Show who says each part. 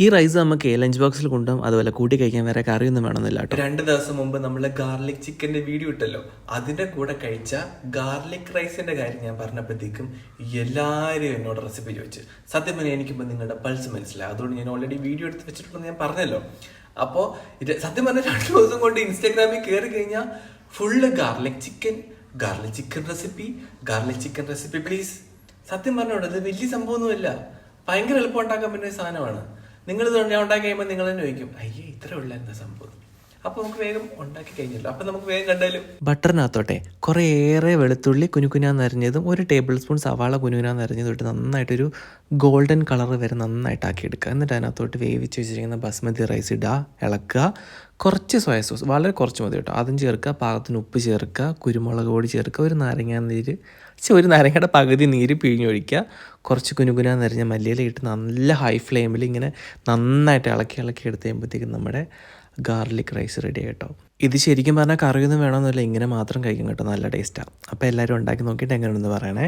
Speaker 1: ഈ റൈസ് നമുക്ക് ലഞ്ച് ബോക്സിൽ കൊണ്ടും അതുപോലെ കൂട്ടി കഴിക്കാൻ വേറെ കറിയൊന്നും വേണമെന്നില്ല രണ്ട് ദിവസം മുമ്പ് നമ്മൾ ഗാർലിക് ചിക്കന്റെ വീഡിയോ ഇട്ടല്ലോ. അതിന്റെ കൂടെ കഴിച്ച ഗാർലിക് റൈസിന്റെ കാര്യം ഞാൻ പറഞ്ഞപ്പോഴത്തേക്കും എല്ലാവരും എന്നോട് റെസിപ്പി ചോദിച്ചു. സത്യം പറഞ്ഞാൽ എനിക്കിപ്പോൾ നിങ്ങളുടെ പൾസ് മനസ്സിലായി. അതുകൊണ്ട് ഞാൻ ഓൾറെഡി വീഡിയോ എടുത്ത് വെച്ചിട്ടുണ്ടെന്ന് ഞാൻ പറഞ്ഞല്ലോ. അപ്പോൾ ഇത് സത്യം പറഞ്ഞാൽ രണ്ട് ദിവസം കൊണ്ട് ഇൻസ്റ്റാഗ്രാമിൽ കയറി കഴിഞ്ഞാൽ full garlic chicken garlic chicken recipe garlic chicken recipe please സത്യം പറഞ്ഞോട് ഇത് വലിയ സംഭവമൊന്നുമല്ല. ഭയങ്കര എളുപ്പം ഉണ്ടാക്കാൻ പറ്റുന്ന സാധനമാണ്. നിങ്ങൾ ഇത് ഉണ്ടാക്കി കഴിയുമ്പോൾ നിങ്ങൾ തന്നെ ചോദിക്കും അയ്യേ ഇത്രേ ഉള്ള എന്താ സംഭവം? അപ്പൊ നമുക്ക് വേഗം ഉണ്ടാക്കി കഴിഞ്ഞല്ലോ. അപ്പൊ നമുക്ക് വേഗം കണ്ടാലും. ബട്ടറിനകത്തോട്ടെ ഏറെ വെളുത്തുള്ളി നിറഞ്ഞതും ഒരു ടേബിൾ സ്പൂൺ സവാള കുനുകുനാന്ന് നിറഞ്ഞതും ഇട്ട് നന്നായിട്ടൊരു ഗോൾഡൻ കളർ വരെ നന്നായിട്ട് ആക്കി എടുക്കുക എന്നിട്ട് അതിനകത്തോട്ട് വേവിച്ച് വെച്ചിരിക്കുന്ന ബസ്മതി റൈസ് ഇടുക ഇളക്കുക. കുറച്ച് സോയ സോസ് വളരെ കുറച്ച് മതി കേട്ടോ. അതും ചേർക്കുക പാകത്തിന് ഉപ്പ് ചേർക്കുക കുരുമുളക് പൊടി ചേർക്കുക ഒരു നാരങ്ങ നീര് ഒരു നാരങ്ങയുടെ പകുതി നീര് പിഴിഞ്ഞൊഴിക്കുക. കുറച്ച് കുനുകുന നിറഞ്ഞ മല്ലിയിലിട്ട് നല്ല ഹൈ ഫ്ലെയിമിൽ ഇങ്ങനെ നന്നായിട്ട് ഇളക്കി ഇളക്കി എടുത്ത് കഴിയുമ്പോഴത്തേക്കും നമ്മുടെ ഗാർലിക് റൈസ് റെഡി കേട്ടോ. ഇത് ശരിക്കും പറഞ്ഞാൽ കറിയൊന്നും വേണമെന്നില്ല ഇങ്ങനെ മാത്രം കഴിക്കും കേട്ടോ. നല്ല ടേസ്റ്റാണ് അപ്പോൾ എല്ലാവരും ഉണ്ടാക്കി നോക്കിയിട്ട് എങ്ങനെയുണ്ടെന്ന് പറയണേ.